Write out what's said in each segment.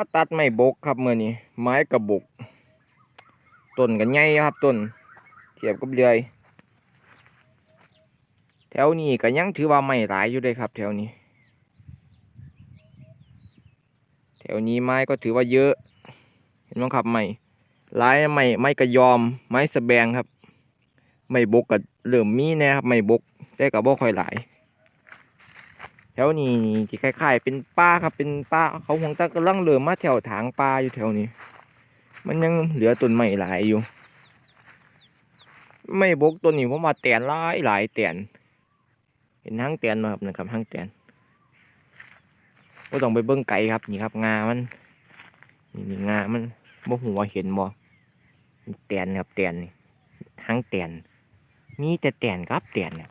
มาตัดไม้บกครับเมื่อนี้ไม้กระบกต้นกันใหญ่ครับต้นเทียบกับเรือย แถวนี้ก็ยังถือว่าไม่หลายอยู่เลยครับ แถวนี้ แถวนี้ไม้ก็ถือว่าเยอะ เห็นไหมครับไม้หลายไม้ไม้กระยอม ไม้สแบงครับ ไม้บกก็เริ่มมีแน่ครับไม้บกแต่ก็บ่ค่อยหลาย ถวนี้ที่คล้ายๆเป็นป่าครับเป็นป่าเขาคงจะกำลังเริ่มมาแถวถางป่าอยู่แถวนี้ มันยังเหลือต้นไม้หลายอยู่ ไม่บกต้นนี้ผมมาแตนหลายหลายแตนเห็นห้างแตนมาครับนะครับห้างแตนก็ต้องไปเบิ้งไก่ครับนี่ครับงามันนี่นี่งามันบ่หัวเห็นบ่แตนครับแตนนี่ห้างแตนมีแต่แตนครับแตนเนี่ย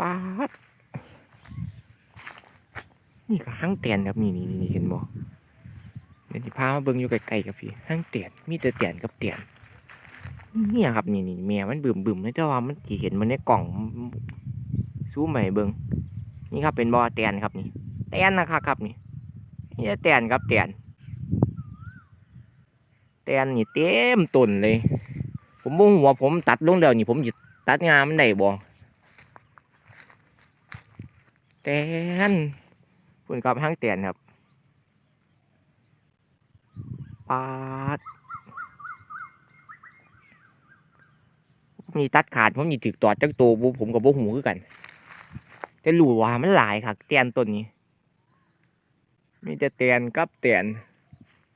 ป๊าด นี่ก็ห้างเตียนครับนี่นี่นี่เห็นบ่เดี๋ยวที่พามาเบิ่งอยู่ไกลๆกับพี่ห้างเตียนมีแต่เตียนกับเตียนเนี่ยครับนี่นี่แม่มันบึมบึมเลยแต่ว่ามันจีเห็นมันในกล่องซูมให้เบิ่งนี่ครับเป็นบ่อเตียนครับนี่เตียนนะครับครับนี่นี่เตียนครับเตียนเตียนนี่เต็มต้นเลย ผมบ่หัวผมตัดลงแล้วนี่ผมจะตัดงามันได้บ่เตียน คุณครับห้างเตียนครับปาดมีตัดขาดผมมีถึกตอดจักตัวผมกับบุหูคือกัน แต่รู้ว่ามันหลายค่ะเตียนต้นนี้ มีแต่เตียนกับเตียน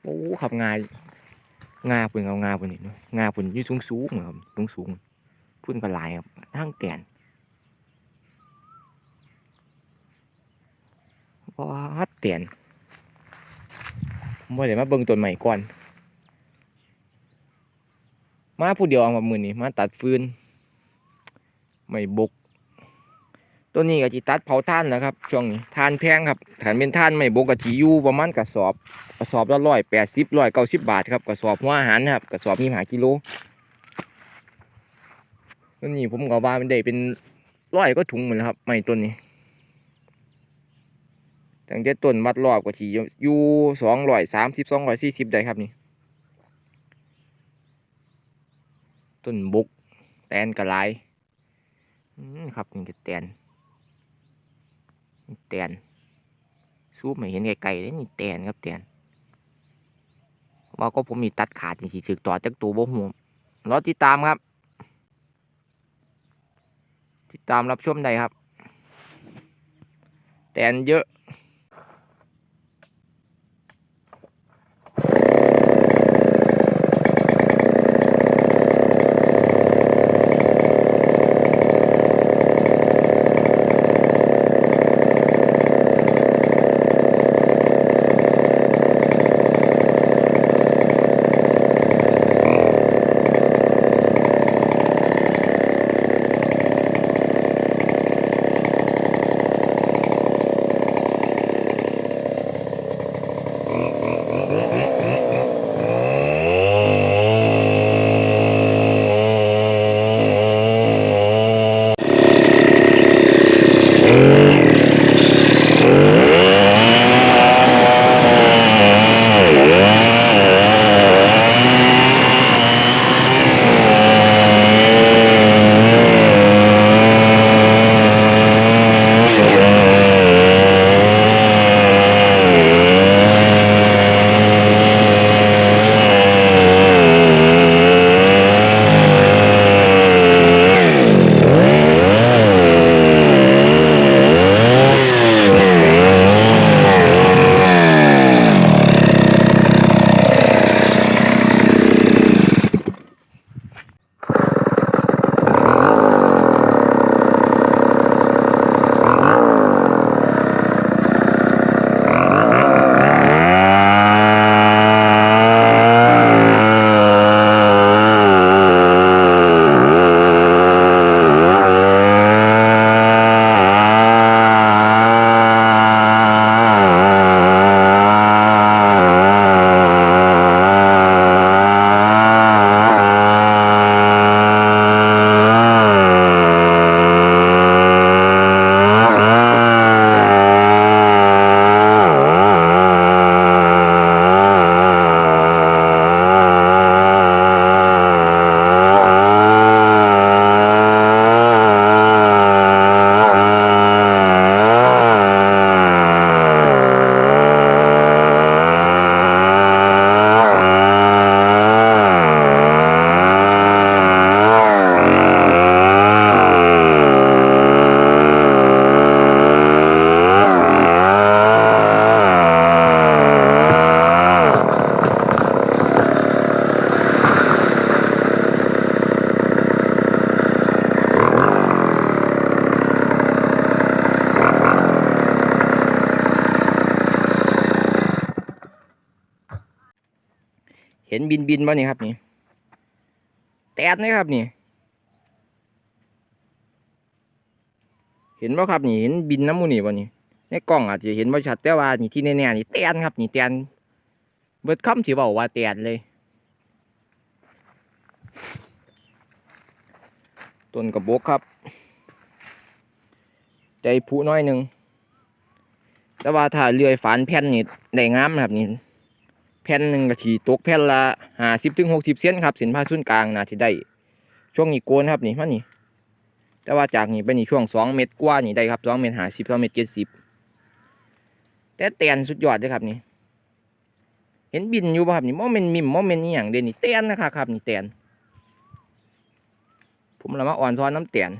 โอ้ขับงายงาปุ่นเอางาปุ่นนี่เนาะงาปุ่นยี่สูงสูงครับสูงสูงพุ่นก็หลายครับห้งเตียน ว้าเตียนผมว่าเดี๋ยวมาเบิ่งต้นใหม่ก่อน มาผู้เดียวเอามามือนี้มาตัดฟืนไม่บกตัวนี้ก็จิตัดเผาท่านนะครับช่วงนี้ท่านแพงครับฐานเป็นท่านไม่บกกะจิอยู่ประมาณกระสอบกระสอบละร้อยแปดสิบร้อยเก้าสิบบาทครับกระสอบหัวอาหารนะครับกระสอบมีหากิโลตัวนี้ผมก็ว่ามันได้เป็นร้อยก็ถุงเหมือนครับ ไม่ต้นนี้ ตั้งแต่ต้นวัดรอบก็ที่อยู่สองร้อยสามสิบสองร้อยสี่สิบได้ครับนี่ต้นบุก แตนกระไรครับนี่ก็แตนแตนซูมไม่เห็นไกลๆเลยนี่แตนครับแตนว่าก็ผมมีตัดขาดจริงๆถึกต่อจากตัวบ่หัวรอติดตามครับ ติดตามรับชมได้ครับ แตนเยอะ นบินบินบ่นี่ครับนี่แตดนะครับนี่ เห็นบ่ครับนี่เห็นบินน้ำมูนี่บ่นี่ในกล้องอาจจะเห็นบ่ชัดแต่ว่านี่ที่แน่ๆนี่แตนครับนี่แตนเบิดคำสิเว้าว่าแตนเลยต้นกระบอกครับ ใจผุน้อยหนึ่งแต่ว่าถ้าเลื่อยฝานแผ่นนี่ได้งามครับนี่ แผ่นหนึ่งก็ถีตกแผ่นละห้าสิบถึงหกสิบเซนครับเส้นผ่าศูนย์กลางนะที่ได้ ช่วงนี้โกนครับนี่มันนี่แต่ว่าจากนี้ไปนี่ช่วงสองเมตรกว่านี่ได้ครับสองเมตรห้าสิบสองเมตรเจ็ดสิบแต่แตนสุดยอดเลยครับนี่ เห็นบินอยู่ป่ะครับนี่โมเมนมิมโมเมนนี่อย่างเด่นนี่แตนนะครับครับนี่แตนผมละมาอ่อนซ้อนน้ำเตียน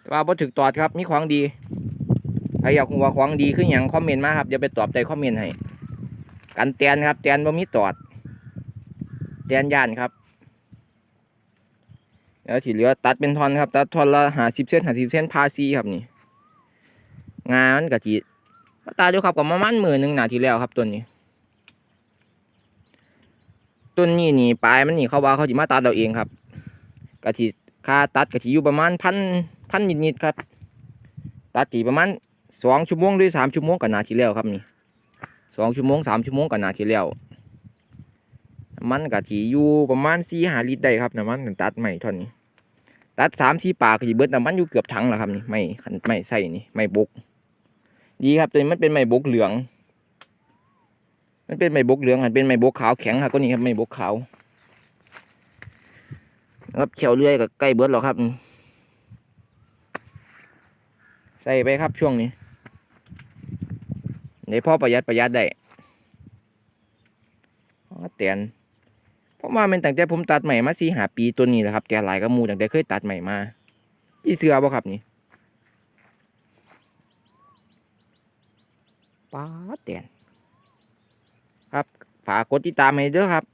แต่ว่าบ่ถึกตอดครับมีของดี ใครอยากหัวาของดีขึ้นอย่างคอมเมนต์มาครับเดี๋ยวไปตอบใจคอมเมนต์ให้กันเตียนครับเตียนบ่มีตอดเตียนย่านครับแล้วที่เหลือตัดเป็นทอนครับ ตัดทอนละหาสิบเส้นหาสิบเส้นพาซีครับนี่ งานมันกะทิมาตาดูครับกับประมาณหมื่นหนึ่งหนาทีแล้วครับตัวนี้ต้นนี้นี่ปลายมันนี่เขาว่าเขาจิมาตัดเราเองครับกะทิค่าตัดกะทิอยู่ประมาณพันพันนิดๆครับ ตัดกี่ประมาณ สองชั่วโมงหรือสามชั่วโมงกันนาทีแล้วครับนี่สองชั่วโมงสามชั่วโมงกันนาทีแล้วน้ำมันกะทิอยู่ประมาณสี่ห้าลิตรได้ครับน้ำมันตัดใหม่ท่อนนี้ ตัดสามสี่ปากกะทิเบิดน้ำมันอยู่เกือบถังแล้วครับนี่ไม่ไม่ใส่นี่ไม่บก ดีครับตัวนี้มันเป็นไม้บกเหลือง มันเป็นไม้บกเหลืองหันเป็นไม้บกขาวแข็งครับก็นี่ครับไม้บกขาวครับเขียวเลื่อยกับใกล้เบิดแล้วครับ ใส่ไปครับช่วงนี้ ในพ่อประหยัดประหยัดได้อ๋อเตียนเพราะว่ามันตั้งแต่ผมตัดใหม่มาสี่หาปีตัวนี้แหละครับแต่หลายกระมูตั้งแต่เคยตัดใหม่มาที่เสือบ่ครับนี่ป้าเตียนครับฝากกดติดตามให้เด้อครับ